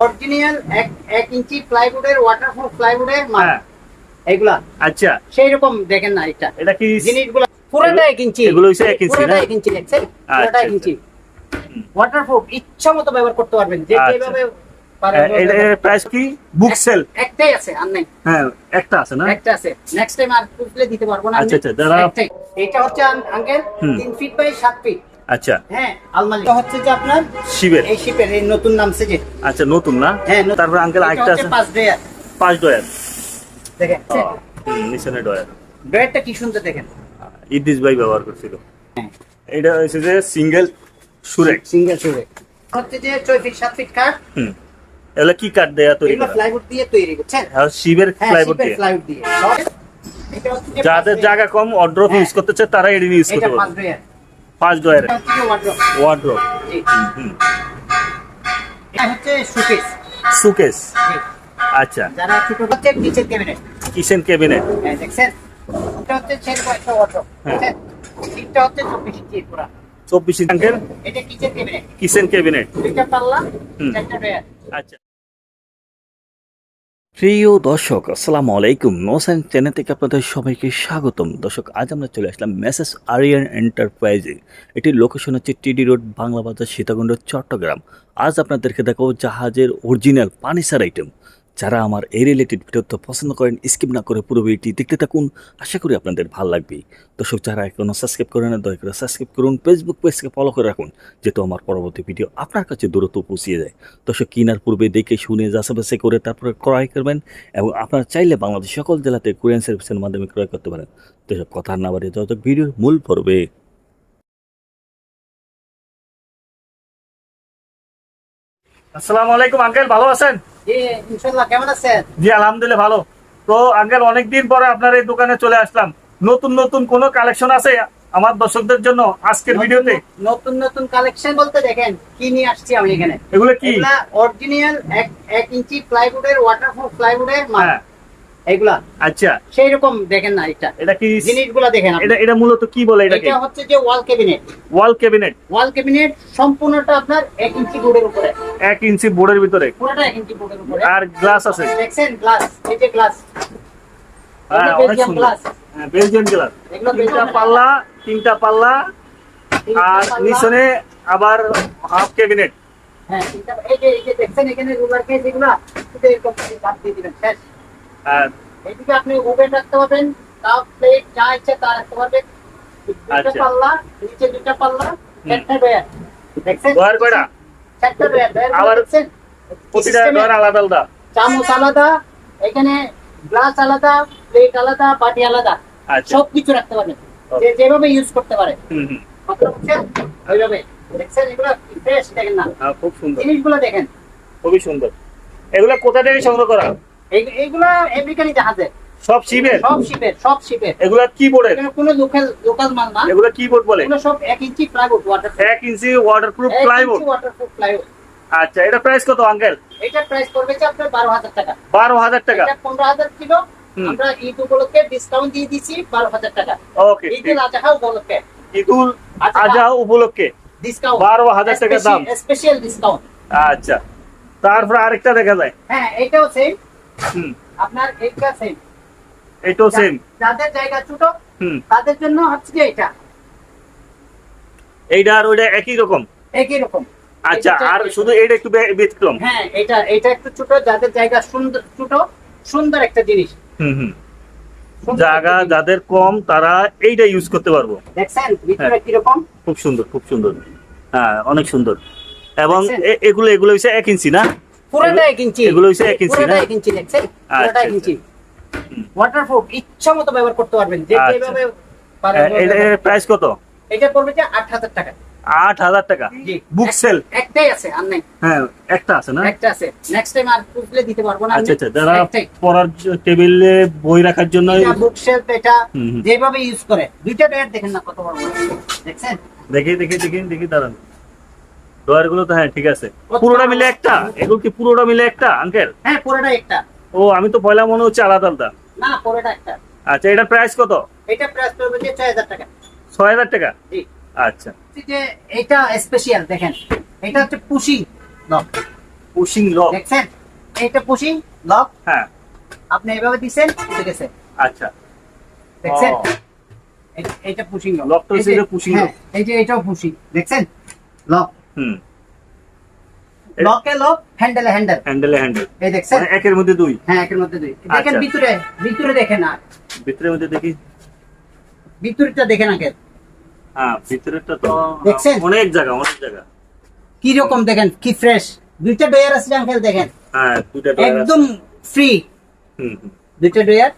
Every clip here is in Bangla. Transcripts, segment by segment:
অরিজিনাল এক এক ইঞ্চি প্লাইউডের ওয়াটারপ্রুফ প্লাইউডের মাল। হ্যাঁ। এগুলা আচ্ছা। সেই রকম দেখেন না এটা। এটা কি জিনিসগুলো পুরোটা এক ইঞ্চি। এগুলো হচ্ছে এক ইঞ্চি পুরোটা না? এক ইঞ্চি দেখছেন? পুরোটা এক আচ্ছা, ইঞ্চি। ওয়াটারপ্রুফ ইচ্ছা মতো ব্যবহার করতে পারবেন যে আচ্ছা। যেভাবে প্রাইস কি? বুক সেল একটাই আছে আর নাই। হ্যাঁ একটা আছে না? একটা আছে। নেক্সট টাইম আর দিতে পারব না আচ্ছা, আচ্ছা, এটা হচ্ছে আঙ্কেল হুম। তিন ফিট বাই ফিট আচ্ছা। হ্যাঁ আলমারি। হচ্ছে যে আপনার শিবের। এই শিপের এই নতুন নামছে যে। আচ্ছা নতুন না? হ্যাঁ তারপর আঙ্কেল আরেকটা আছে। পাঁচ ড্রেয়ার। পাঁচ ডয়ার দেখেন। নিশানে ডয়ার ড্রেয়ারটা কি সুন্দর দেখেন। ইদ্রিস ভাই ব্যবহার করছিল। এটা হচ্ছে যে সিঙ্গেল সুরেক সিঙ্গেল সুরে হচ্ছে যে ছয় ফিট সাত ফিট কাঠ। হুম। এগুলো কি কাঠ দেয়া তৈরি করা? প্লাইউড দিয়ে তৈরি করছেন আর শিবের হ্যাঁ প্লাইউড দিয়ে। প্লাইউড দিয়ে। এটা যাদের জায়গা কম অর্ড্রপ হ্যাঁ। ইউজ করতে চায় তারা এটি ইউজ। করতে এটা পারবে। পাঁচ ডয়ার এটা wardrobe। ওয়ার্ড্রপ এটা হচ্ছে শোকেস সুকেস আচ্ছা। যারা ছোট হচ্ছে কিচেন ক্যাবিনেট কিচেন ক্যাবিনেট হ্যাঁ দেখছেন? এটা হচ্ছে ছেড়ে একটা ওয়ার্ড্রোব হ্যাঁ। দেখছেন? হচ্ছে ইঞ্চি পুরা। ইঞ্চের এটা কিচেন ক্যাবিনেট কিচেন ক্যাবিনেট দুইটা পাল্লা চারটা ড্রেয়ার আচ্ছা। প্রিয় দর্শক, আসসালামু আলাইকুম। নোসাইন চ্যানেল থেকে আপনাদের সবাইকে স্বাগতম। দর্শক, আজ আমরা চলে আসলাম মেসেস আরিয়ান এন্টারপ্রাইজে এটির লোকেশন হচ্ছে টিডি রোড, বাংলা বাজার, সীতাকুণ্ড, চট্টগ্রাম। আজ আপনাদেরকে দেখাবো জাহাজের অরিজিনাল পানিসার আইটেম যারা আমার এই রিলেটেড ভিডিওটা পছন্দ করেন স্কিপ না করে পুরো ভিডিওটি দেখতে থাকুন। আশা করি আপনাদের ভালো লাগবে। দর্শক, যারা এখনও সাবস্ক্রাইব করেন না দয়া করে সাবস্ক্রাইব করুন। ফেসবুক পেজকে ফলো করে রাখুন, যেহেতু আমার পরবর্তী ভিডিও আপনার কাছে দূরত্ব পৌঁছিয়ে যায়। দর্শক, কেনার পূর্বে দেখে শুনে যাচাবাছাই করে তারপরে ক্রয় করবেন এবং আপনারা চাইলে বাংলাদেশ সকল জেলাতে কোরিয়ান সার্ভিসের মাধ্যমে ক্রয় করতে পারেন। দর্শক, কথা না বাড়িয়ে যত ভিডিওর মূল পর্বে। আসসালামু আলাইকুম আঙ্কেল ভালো আছেন? জি আলহামদুলিল্লাহ ভালো। তো আঙ্কেল অনেকদিন পরে আপনার এই দোকানে চলে আসলাম। নতুন নতুন কোন কালেকশন আছে আমার দর্শকদের জন্য আজকের ভিডিওতে? নতুন নতুন কালেকশন বলতে দেখেন কি নিয়ে আসছি আমি এখানে? এগুলো কি? অরিজিনাল এক ইঞ্চি প্লাইউডের ওয়াটারপ্রুফ প্লাইউডের মাল। হ্যাঁ। এগুলা আচ্ছা। সেই রকম দেখেন না এটা। এটা কি জিনিসগুলো দেখেন এটা এটা মূলত কি বলে এটাকে? এটা হচ্ছে যে wall cabinet wall cabinet wall cabinet সম্পূর্ণটা আপনার এক ইঞ্চি বোর্ডের উপরে। এক ইঞ্চি বোর্ডের ভিতরে। পুরোটা এক ইঞ্চি বোর্ডের উপরে। আর গ্লাস আছে। দেখছেন গ্লাস এই যে গ্লাস হ্যাঁ অনেক সুন্দর। গ্লাস হ্যাঁ গ্লাস তিনটা পাল্লা তিনটা পাল্লা আর নিচনে আবার হাফ ক্যাবিনেট হ্যাঁ এই যে এই যে দেখছেন এখানে রুলার কেস এগুলা? এরকম করে বাদ দিয়ে দিবেন শেষ। এদিকে আপনি ওভেন রাখতে পারবেন কাপ প্লেট যা ইচ্ছে তা রাখতে পারবেন। দুইটা আচ্ছা। পাল্লা নিচে দুইটা পাল্লা চারটা ডয়ার দেখছেন? ডয়ার কয়টা? চারটা ডয়ার আবার প্রতিটা ডয়ার আলাদা আলাদা। চামচ আলাদা এখানে গ্লাস আলাদা প্লেট আলাদা বাটি আলাদা। আচ্ছা। সব কিছু রাখতে পারবেন। যে যেভাবে ইউজ করতে পারে। ওইভাবে দেখছেন? এগুলো ফ্রেশ দেখেন না। হ্যাঁ, খুব সুন্দর। জিনিসগুলো দেখেন। খুবই সুন্দর। এগুলো কোথা থেকে সংগ্রহ করা? এই- এইগুলো আমেরিকানি জাহাজে। সব শিবের সব শিপের সব শিপের। এগুলা কোনো লোকাল লোকাল মাল না। এগুলো কি বোর্ড বলে? এগুলো সব এক ইঞ্চি প্লাইউড ওয়াটার এক inch waterproof plyboard waterproof plywood আচ্ছা এটা প্রাইস কত আঙ্কেল এটা প্রাইস পড়বে যে আপনার বারো হাজার টাকা। বারো হাজার টাকা। এটা পনেরো হাজার ছিল আমরা ডিসকাউন্ট দিয়ে দিছি বারো হাজার টাকা। ওকে ঈদুল আজহা উপলক্ষে। আচ্ছা, আজহা উপলক্ষে। ডিসকাউন্ট বারো হাজার টাকা দাম। স্পেশাল ডিসকাউন্ট আচ্ছা তারপর আরেকটা দেখা যায়। হ্যাঁ এটাও সেম আপনার এইটা সেম এটাও সেম যাদের জায়গা ছোট হুম। তাদের জন্য হচ্ছে যে এটা এইটা আর ওইটা একই রকম? একই রকম। আচ্ছা আর শুধু একটু ব্যতিক্রম। হ্যাঁ এটা এটা একটু ছোট যাদের জায়গা সুন্দর ছোট সুন্দর একটা জিনিস। হুম হুম। জায়গা যাদের কম তারা এইটা ইউজ করতে পারব। দেখছেন? ভিতরে হ্যাঁ। কীরকম? খুব সুন্দর খুব সুন্দর। হ্যাঁ অনেক সুন্দর। এবং এগুলো এগুলো হচ্ছে এক ইঞ্চি না? পুরোটা এক ইঞ্চি এগুলো এক ইঞ্চি পুরোটা না? এক ইঞ্চি দেখছেন? আচ্ছা, এক ইঞ্চি হুম। ওয়াটারপ্রুফ ইচ্ছা মতো ব্যবহার করতে পারবেন। যে আচ্ছা। যেভাবে। প্রাইস কত? এটা পড়বে যে আট হাজার টাকা। আট হাজার টাকা? বুক সেল একটাই আছে আর নাই। হ্যাঁ একটা আছে না? একটা আছে। নেক্সট টাইম আর খুঁজলে দিতে পারব না। আচ্ছা আচ্ছা যারা পড়ার টেবিলে বই রাখার জন্য এটা বুক শেলফ এটা। যেভাবে ইউজ করে। দুইটা দেখেন না কত বড় বড়। দেখছেন? দেখি দেখি দেখি দেখি দাঁড়ান। ডয়ারগুলো তো হ্যাঁ ঠিক আছে। পুরোটা মিলে একটা? এগুলো কি পুরোটা মিলে একটা আঙ্কেল হ্যাঁ পুরোটা একটা। ও আমি তো পয়লা মনে হচ্ছে আলাদা আলাদা। না পুরোটা একটা। আচ্ছা এটা প্রাইস কত? এটা প্রাইস পড়বে যে ছয় হাজার টাকা। ছয় হাজার টাকা? জি। আচ্ছা। যে এটা স্পেশাল দেখেন। এটা হচ্ছে পুশি লক পুশিং লক দেখছেন? এইটা পুশিং লক হ্যাঁ। আপনি এইভাবে দিছেন খুলে গেছে। আচ্ছা। দেখছেন? এইটা পুশিং লক এই যে- এটা pushing হ্যাঁ, এই যে এটাও পুশিং দেখছেন? লক হুম। এটা- লকে লক হ্যান্ডেলে হ্যান্ডেল হ্যান্ডেলে হ্যান্ডেল এই দেখছেন? মানে একের মধ্যে দুই। হ্যাঁ একের মধ্যে দুই। দেখেন আচ্ছা। ভিতরে ভিতরে দেখেন না ভিতরের মধ্যে দেখি। ভিতরটা দেখেন আগে। হ্যাঁ ভিতরেরটা তো দেখছেন? অনেক জায়গা অনেক জায়গা। কি রকম দেখেন? কি ফ্রেশ দুইটা ডয়ার আছে আঙ্কেল দেখেন? হ্যাঁ দুইটা ডয়ার একদম ফ্রি হুম হুম। দুইটা ডয়ার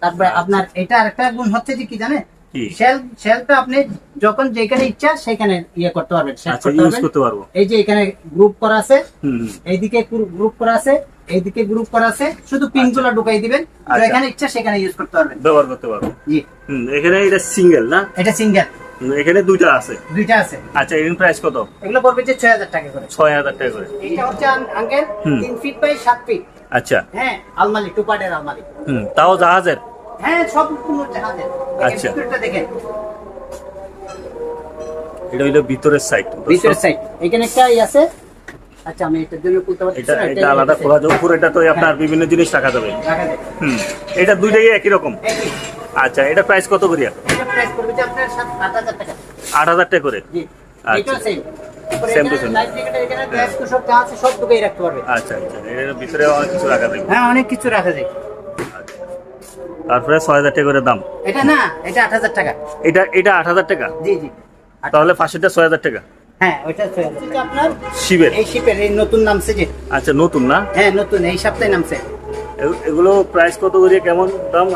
তারপরে আপনার এটা আরেকটা গুণ হচ্ছে যে কি জানেন? কি? শেল আপনি যখন যেখানে ইচ্ছা সেখানে ইয়ে করতে পারবেন set আচ্ছা করতে ইউজ করতে পারব। এই যে এখানে গ্রুপ করা আছে হুম হুম। এইদিকে গ্রুপ করা আছে এইদিকে গ্রুপ করা আছে শুধু পিন ঢুকাই দিবেন আচ্ছা। যেখানে ইচ্ছা সেখানে ইউজ করতে পারবেন। ব্যবহার করতে পারব। জি। এখানে এটা সিঙ্গেল না? এটা সিঙ্গেল এখানে দুইটা আছে। দুইটা আছে। আচ্ছা এর প্রাইস কত? এগুলো পড়বে যে ছয় হাজার টাকা করে। ছয় হাজার টাকা করে। হচ্ছে আঙ্কেল। ফিট বাই সাত ফিট আচ্ছা। হ্যাঁ আলমারি টু পার্টের আলমারি। হুম তাও জাহাজের? হ্যাঁ সব কোনো জাহাজের আচ্ছা। দেখেন। এটা হইল ভিতরের সাইড ভিতরের সাইড এখানে একটা আছে। আচ্ছা আমি এটার জন্য খুলতে পারছি এটা এটা আলাদা খোলা যাবে। উপরে এটা তো আপনার বিভিন্ন জিনিস রাখা যাবে। হুম। এটা দুইটাই একই রকম? আচ্ছা এটা প্রাইস কত করিয়া? এটা প্রাইস পড়বে যে আপনার সাত আট হাজার টাকা। আট হাজার টাকা করে? জি। আচ্ছা। এটাও same Same to same. Life jacket এখানে গ্যাস তো সব যা আছে সব ঢুকেই রাখতে পারবে। আচ্ছা আচ্ছা। এর ভিতরে অনেক কিছু রাখা যাবে। হ্যাঁ অনেক কিছু রাখা যায়। তারপরে ছয় হাজার টাকা করে দাম। এটা না এটা আট হাজার টাকা। এটা এটা আট হাজার টাকা? জি জি। তাহলে পাশেরটা ছয় হাজার টাকা। হ্যাঁ ওইটা হাজার। আপনার? শিবের। এই শিপের এই নতুন নামছে যে। আচ্ছা নতুন না? হ্যাঁ নতুন এই সপ্তাহে নামছে। এগুলো প্রাইস কত করে কেমন দাম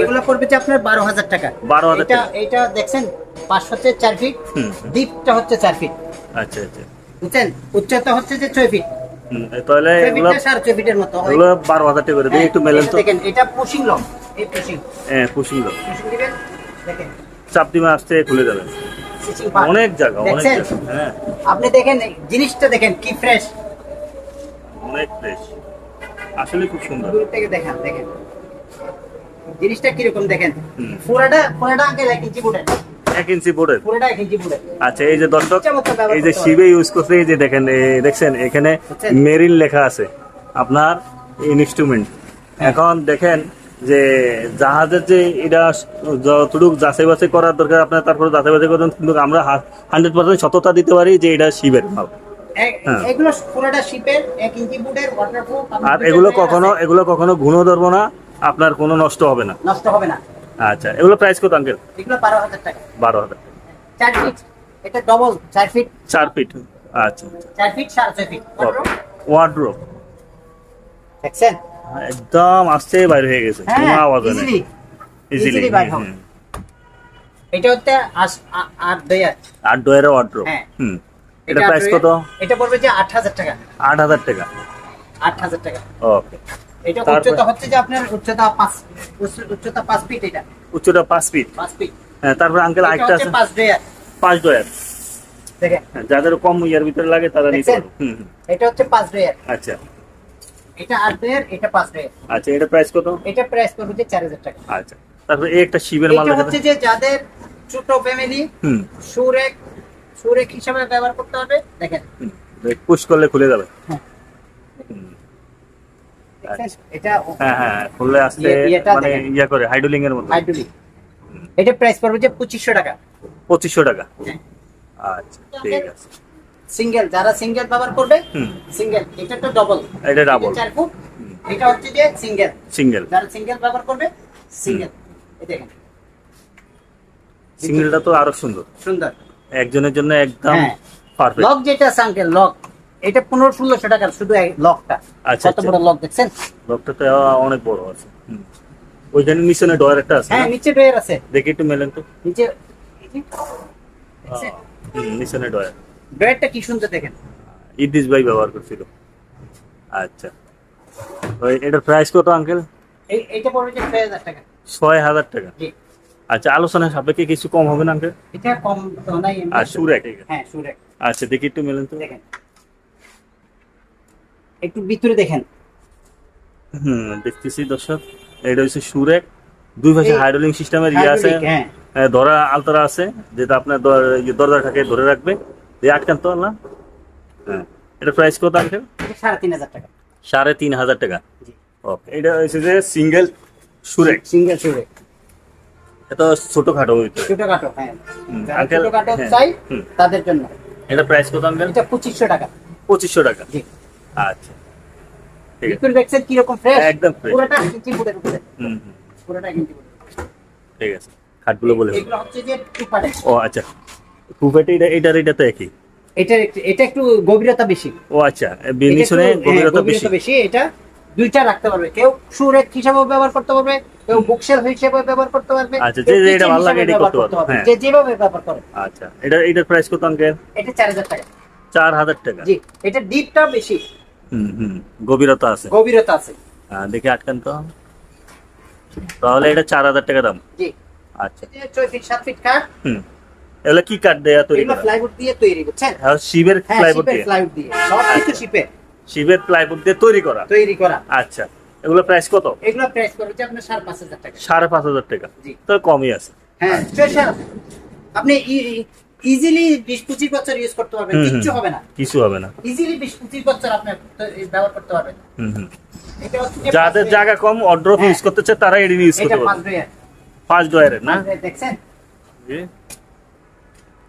এগুলো পড়বে যে আপনার বারো হাজার টাকা। 12,000 এটা টাকা। এটা দেখছেন পাঁচ হচ্ছে চার ফিট হুম। ডিপটা হচ্ছে চার ফিট আচ্ছা আচ্ছা। বুঝছেন? উচ্চতা হচ্ছে যে ছয় ফিট তাহলে এগুলো। এগুলো বারো হাজার টাকা করে দিই হ্যাঁ, একটু মেলেন তো। এটা পুশিং লক এই পুশিং হ্যাঁ পুশিং দিবেন চাপ দিমা আসতে খুলে যাবে। অনেক জায়গা অনেক হ্যাঁ। আপনি দেখেন জিনিসটা দেখেন কি ফ্রেশ অনেক ফ্রেশ আসলে খুব সুন্দর। দূর থেকে দেখেন দেখেন। জিনিসটা কীরকম দেখেন? পুরাটা আঙ্কেল এক ইঞ্চি বুড়ে এক ইঞ্চি বোর্ডের? আচ্ছা এই যে দর্শক এই যে শিবে ইউজ করতে এই যে দেখেন দেখছেন এখানে মেরিন লেখা আছে আপনার ইনস্ট্রুমেন্ট এখন দেখেন যে জাহাজের যে এটা যতটুকু যাচাই বাছাই করার দরকার আপনার তারপরে যাচাই বাছাই করেন কিন্তু আমরা হান্ড্রেড পার্সেন্ট সততা দিতে পারি যে এটা শিবের মাল। হ্যাঁ। আর এগুলো কখনো এগুলো কখনো গুণও ধরবো না আপনার কোনো নষ্ট হবে না। নষ্ট হবে না। আচ্ছা এগুলো প্রাইস কত আঙ্কেল এগুলো বারো হাজার টাকা। বারো হাজার চার ফিট এটা ডবল চার ফিট চার ফিট আচ্ছা চার ফিট সাড়ে ছয় ফিট ওয়ার্ড্রোপ দেখছেন একদম আসছে বাইরে হয়ে গেছে। কোনো আওয়াজ হয় না ইজিলি ইজিলি বাইর হবে। এটা হচ্ছে আস- আ- আট দেয়ার আর ডয়ারে ওয়ার্ড্রোপ হ্যাঁ। হুম। এটা প্রাইস কত? এটা পড়বে যে আট হাজার টাকা। আট হাজার টাকা। আট হাজার টাকা। ওকে এটা উচ্চতা হচ্ছে যে আপনার উচ্চতা পাঁচ উচ্চতা পাঁচ ফিট এটা। উচ্চটা পাঁচ ফিট পাঁচ ফিট হ্যাঁ তারপর আঙ্কেল আরেকটা আছে। পাঁচ ডেয়ার পাঁচ ডয়ার দেখেন। হ্যাঁ, যাদের কম ইয়ার ভিতরে লাগে তারা নিতে হুম। এটা হচ্ছে পাঁচ ডেয়ার আচ্ছা। এটা আট ডেয়ার এটা পাঁচ ডেয়ার আচ্ছা এটা প্রাইস কত? এটা প্রাইস যে চার হাজার টাকা। আচ্ছা তারপর এই একটা শিবের মাল এটা হচ্ছে যে যাদের ছোট ফ্যামিলি হুম। সুরেক সুরেক হিসাবে ব্যবহার করতে হবে দেখেন। পুশ করলে খুলে যাবে। হ্যাঁ। হুম। দেখছেন? এটা হ্যাঁ হ্যাঁ হ্যাঁ, খুললে আসতে ইয়ে- মানে ইয়া করে হাইড্রোলিং এর মতো হাইড্রোলিক এটা প্রাইস পড়বে যে পঁচিশশো টাকা। পঁচিশশো টাকা। হ্যাঁ। আচ্ছা ঠিক আছে। সিঙ্গেল যারা সিঙ্গেল ব্যবহার করবে সিঙ্গেল এটা তো ডবল এটা ডাবল চার ফুট। এটা হচ্ছে যে সিঙ্গেল সিঙ্গেল যারা সিঙ্গেল ব্যবহার করবে সিঙ্গেল এই দেখেন। সিঙ্গেলটা তো আরও সুন্দর। সুন্দর। একজনের জন্য একদম হ্যাঁ। পারফেক্ট লক যেটা আছে আঙ্কেল লক এটা পনেরো ষোলোশো টাকার শুধু লকটা। আচ্ছা, কত আচ্ছা। বড় লক দেখছেন? লকটা তো অনেক বড় আছে। ওইখানে নিচনে ডয়ার একটা আছে হ্যাঁ নিচে ডয়ার আছে। দেখি একটু মেলেন তো। নিচে ডয়ার। ডয়ারটা কি সুন্দর দেখেন। ইদিস ভাই ব্যবহার করছিল। আচ্ছা। ওই এটার প্রাইস কত আঙ্কেল এইটা পড়বে যে ছয় হাজার টাকা। ছয় হাজার টাকা। জি। আচ্ছা আলোচনার সাপেক্ষে কিছু কম হবে না আঙ্কেল এটা কম তো নাই আর সুরেক। হ্যাঁ সুরেক। আচ্ছা দেখি একটু মেলেন তো। দেখেন। একটু ভিতরে দেখেন। হুম দেখতেছি দর্শক এটা হচ্ছে সুরেক। দুই পাশে হাইড্রোলিং সিস্টেমের ইয়ে আছে। হ্যাঁ। ধরা আলতারা আছে যেটা আপনার দর- দরজাটাকে ধরে রাখবে। দিয়ে আটকান তো না? হ্যাঁ। এটা প্রাইস কত আঙ্কেল? সাড়ে তিন হাজার টাকা। সাড়ে তিন হাজার টাকা। ওকে এটা হচ্ছে যে সিঙ্গেল সুরেক। সিঙ্গেল সুরে এটা ছোটখাটো হইতে। ছোটখাটো হ্যাঁ। আঙ্কেল, ছোটখাটো হ্যাঁ, চাই তাদের জন্য। এটা প্রাইস কত আঙ্কেল? এটা পঁচিশশো টাকা। পঁচিশশো টাকা। জি। আচ্ছা। বিপুল দেখছেন কীরকম ফ্রেশ একদম fresh। পুরোটা কিঞ্চি ফুটের উপরে। হুম হুম, পুরোটা কিঞ্চি ঠিক আছে। খাটগুলো বলে এগুলো হচ্ছে যে টুপারে ও আচ্ছা। এটা এটার এটা তো একই? এটা এটা একটু গভীরতা বেশি। ও আচ্ছা। বিনিশনে এটা একটু, গভীরতা বেশি। বেশি এটা দুইটা রাখতে পারবে। কেউ সুরেক হিসাবেও ব্যবহার করতে পারবে কেউ বুকশেল হিসেবে ব্যবহার করতে পারবে আচ্ছা, যে যেটা ভালো লাগে হিসেবে ব্যবহার করতে পারবে। যে যেভাবে ব্যবহার করে। আচ্ছা। এটা এটার প্রাইস কত আঙ্কেল এটা চার হাজার টাকা। চার হাজার টাকা। জি এটা ডিপটা বেশি। গভীরতা আছে। গভীরতা আছে। দেখি আটকান তো। তাহলে এটা চার হাজার টাকা দাম। জি। আচ্ছা। ছয় ফিট সাত ফিট কাঠ হুম। এগুলো কি কাঠ দেয়া তৈরি করা? প্লাইউড দিয়ে তৈরি বুঝছেন? হ্যাঁ, শিবের হ্যাঁ দিয়ে। প্লাইউড দিয়ে। সব কিছু আচ্ছা। শিপের শিবের প্লাইবোর্ড দিয়ে তৈরি করা। তৈরি করা। আচ্ছা। এগুলো প্রাইস কত? এগুলো প্রাইস করবে আপনার সাড়ে পাঁচ হাজার টাকা। সাড়ে পাঁচ হাজার টাকা। জি। তো কমই আছে। হ্যাঁ আপনি ইজিলি বিশ পঁচিশ বছর ইউজ করতে পারবেন। কিচ্ছু হবে না। কিছু হবে না। ইজিলি বিশ পঁচিশ বছর আপনি ব্যবহার করতে পারবেন। হুম যাদের জায়গা কম অর্ডার হ্যাঁ। ইউজ করতে চায় তারা এটি ইউজ করতে পারবে। পাঁচ ডয়ারের না? দেখছেন? জি।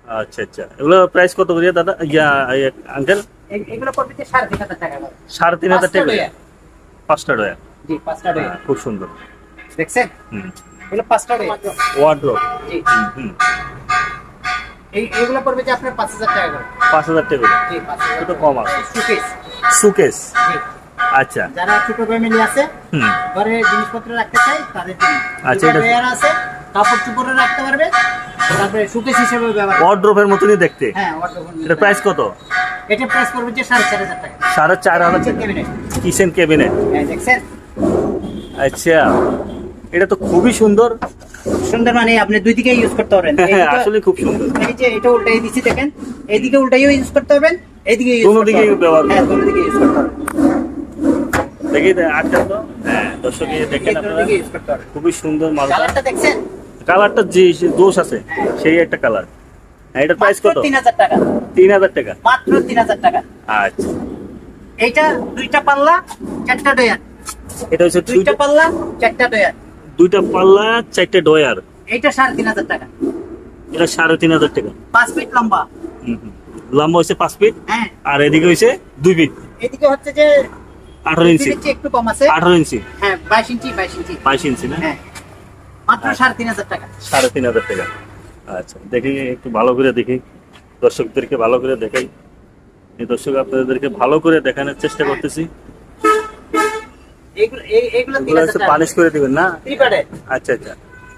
আচ্ছা আচ্ছা। এগুলো প্রাইস কত করে দাদা? ইয়া আঙ্কেল এগুলো পড়বে সাড়ে তিন হাজার টাকা করে। সাড়ে তিন হাজার পাঁচটা টাকা ডয়ার। পাঁচটা ডয়ার জি পাঁচটা ডয়ার হ্যাঁ, খুব সুন্দর। দেখছেন? হুম। এগুলো পাঁচটা ডয়ার ওয়ার্ড্রোপ জি। হুম। এই এগুলো পড়বে যে আপনার পাঁচ হাজার টাকা করে। পাঁচ হাজার টাকা করে। জি একটু কম আছে। সুকেস সুকেস জি। আচ্ছা। যারা ছোট ফ্যামিলি আছে ঘরে জিনিসপত্র রাখতে চাই তাদের জন্য। আচ্ছা, এটা- আছে কাপড় চোপড়ে রাখতে পারবে তারপরে সুকেস হিসেবে ব্যবহার। মতনই দেখতে? হ্যাঁ এটা প্রাইস কত? এটা প্রাইস করবে যে সাড়ে চার হাজার টাকা। সাড়ে চার হাজার কিচেন টাকা। ক্যাবিনেট কিচেন ক্যাবিনেট হ্যাঁ দেখছেন? আচ্ছা। এটা তো খুবই সুন্দর। সুন্দর মানে আপনি দুই দিকে ইউজ করতে পারবেন। হ্যাঁ আসলে খুব সুন্দর। এই যে এটা উল্টাই দিচ্ছি দেখেন এইদিকে উল্টাইও ইউজ করতে পারবেন এইদিকে দিকেই পারবেন। ব্যবহার হ্যাঁ দোনো দিকে ইউজ করতে পারবেন। দেখি তো হ্যাঁ দর্শক এই দেখেন আপনারা। দিকে খুবই সুন্দর মাল কালারটা দেখছেন? কালারটা যে দোষ আছে সেই একটা কালার। এটার প্রাইস কত? তিন হাজার টাকা। তিন হাজার টাকা। মাত্র তিন হাজার টাকা। আচ্ছা। এইটা দুইটা পাল্লা চারটা ডয়ার এটা হচ্ছে দুইটা দুইটা পাল্লা চারটা ডয়ার দুইটা পাল্লা চারটে ডয়ার এটা সাড়ে তিন হাজার টাকা। এটা সাড়ে তিন হাজার টাকা। পাঁচ ফিট লম্বা। হুম, হুম। লম্বা হচ্ছে পাঁচ ফিট। হ্যাঁ। আর এদিকে হচ্ছে দুই ফিট। এদিকে হচ্ছে যে আঠারো ইঞ্চি। এদিকে একটু কম আছে। আঠারো ইঞ্চি। হ্যাঁ বাইশ ইঞ্চি বাইশ ইঞ্চি। বাইশ ইঞ্চি না? হ্যাঁ। মাত্র সাড়ে তিন হাজার টাকা। সাড়ে তিন হাজার টাকা। আচ্ছা দেখি একটু ভালো করে দেখি। দর্শকদেরকে ভালো করে দেখাই। এই দর্শক আপনাদেরকে ভালো করে দেখানোর চেষ্টা করতেছি। এগুলো এই- এগুলো তিন এগুলো হাজার হচ্ছে পালিশ করে দিবেন না? আচ্ছা আচ্ছা।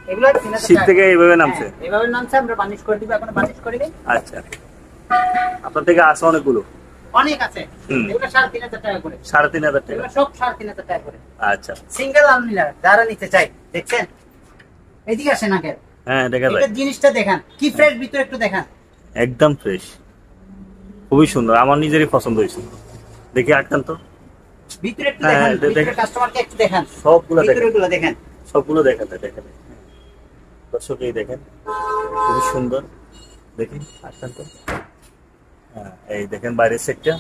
এগুলো শীত থেকে এইভাবে নামছে? নামছে আমরা বানিশ করে দিব এখন বানিশ করে দিই আচ্ছা। আপনার থেকে আসে অনেকগুলো? অনেক আছে। এগুলো সাড়ে তিন হাজার টাকা করে। সাড়ে তিন হাজার টাকা। সব সাড়ে তিন হাজার টাকা করে। আচ্ছা। সিঙ্গেল আলমিরা যারা নিতে চাই দেখছেন? এদিকে আসেন আগে। হ্যাঁ দেখা যায়। জিনিসটা দেখান। কি ফ্রেশ ভিতরে একটু দেখান। একদম ফ্রেশ খুবই সুন্দর। আমার নিজেরই পছন্দ হয়েছে। দেখি আটকান তো। ভিতরে একটু দেখেন ভিতরে কাস্টমারকে একটু দেখেন। সবগুলো দেখেন। ভিতরেগুলো দেখেন। সবগুলো দেখেন দেখেন দর্শক এই দেখেন। খুবই সুন্দর। দেখেন আটকান তো। হ্যাঁ এই দেখেন বাইরের সেটটা।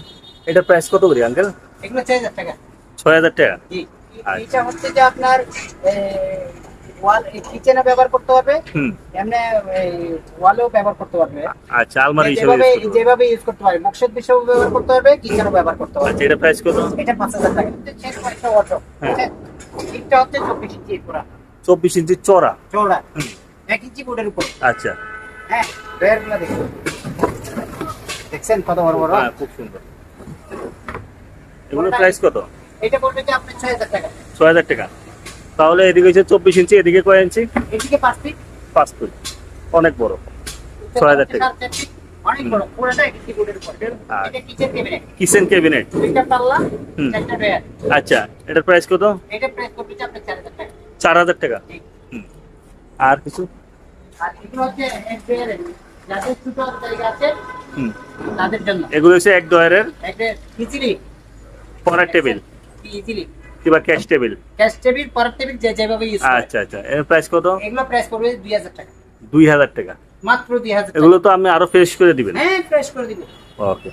এটা প্রাইস কত করি আঙ্কেল এগুলো ছয় হাজার টাকা। ছয় হাজার টাকা? জি। আচ্ছা। এইটা হচ্ছে যে আপনার ওয়াল কিচেনে ব্যবহার করতে পারবে এমনি ওয়ালেও ব্যবহার করতে পারবে। আচ্ছা আলমারি হিসেবে যেভাবে ইউজ করতে পারবে। হিসেবে ব্যবহার করতে পারবে কিচেনও ব্যবহার করতে পারবে। আচ্ছা এটা প্রাইস কত? এটা পাঁচ হাজার টাকা। হ্যাঁ। এটা হচ্ছে চব্বিশ ইঞ্চি পুরা। চব্বিশ ইঞ্চি চড়া চৌড়া হুম। এক ইঞ্চি বোর্ডের উপর। আচ্ছা। হ্যাঁ দেখুন দেখছেন কত বড় বড়? হ্যাঁ খুব সুন্দর। এগুলো প্রাইস কত? এটা বলবে যে আপনি ছয় হাজার টাকা। ছয় হাজার টাকা। তাহলে এদিকে হচ্ছে চব্বিশ ইঞ্চি এদিকে কয় ইঞ্চি? এদিকে পাঁচ ফিট। অনেক বড়। ছয় হাজার টাকা। Kitchen cabinet. চারটা আচ্ছা এটার প্রাইস কত? চার হাজার টাকা। আর কিছু? আর এগুলো হচ্ছে এক ডয়ারের যাদের ছোট জায়গা আছে হুম। তাদের জন্য। এগুলো হচ্ছে এক ডয়ারের একটা ইজিলি পরের টেবিল কিংবা ক্যাশ টেবিল ক্যাশ টেবিল পরের টেবিল যে যেভাবে ইউজ আচ্ছা আচ্ছা। এর প্রাইস কত? এগুলো প্রাইস করবে দুই হাজার টাকা। দুই হাজার টাকা। মাত্র দুই হাজার টাকা। এগুলো তো আমি আরও ফ্রেশ করে দিবেন। হ্যাঁ ফ্রেশ করে দিব। ওকে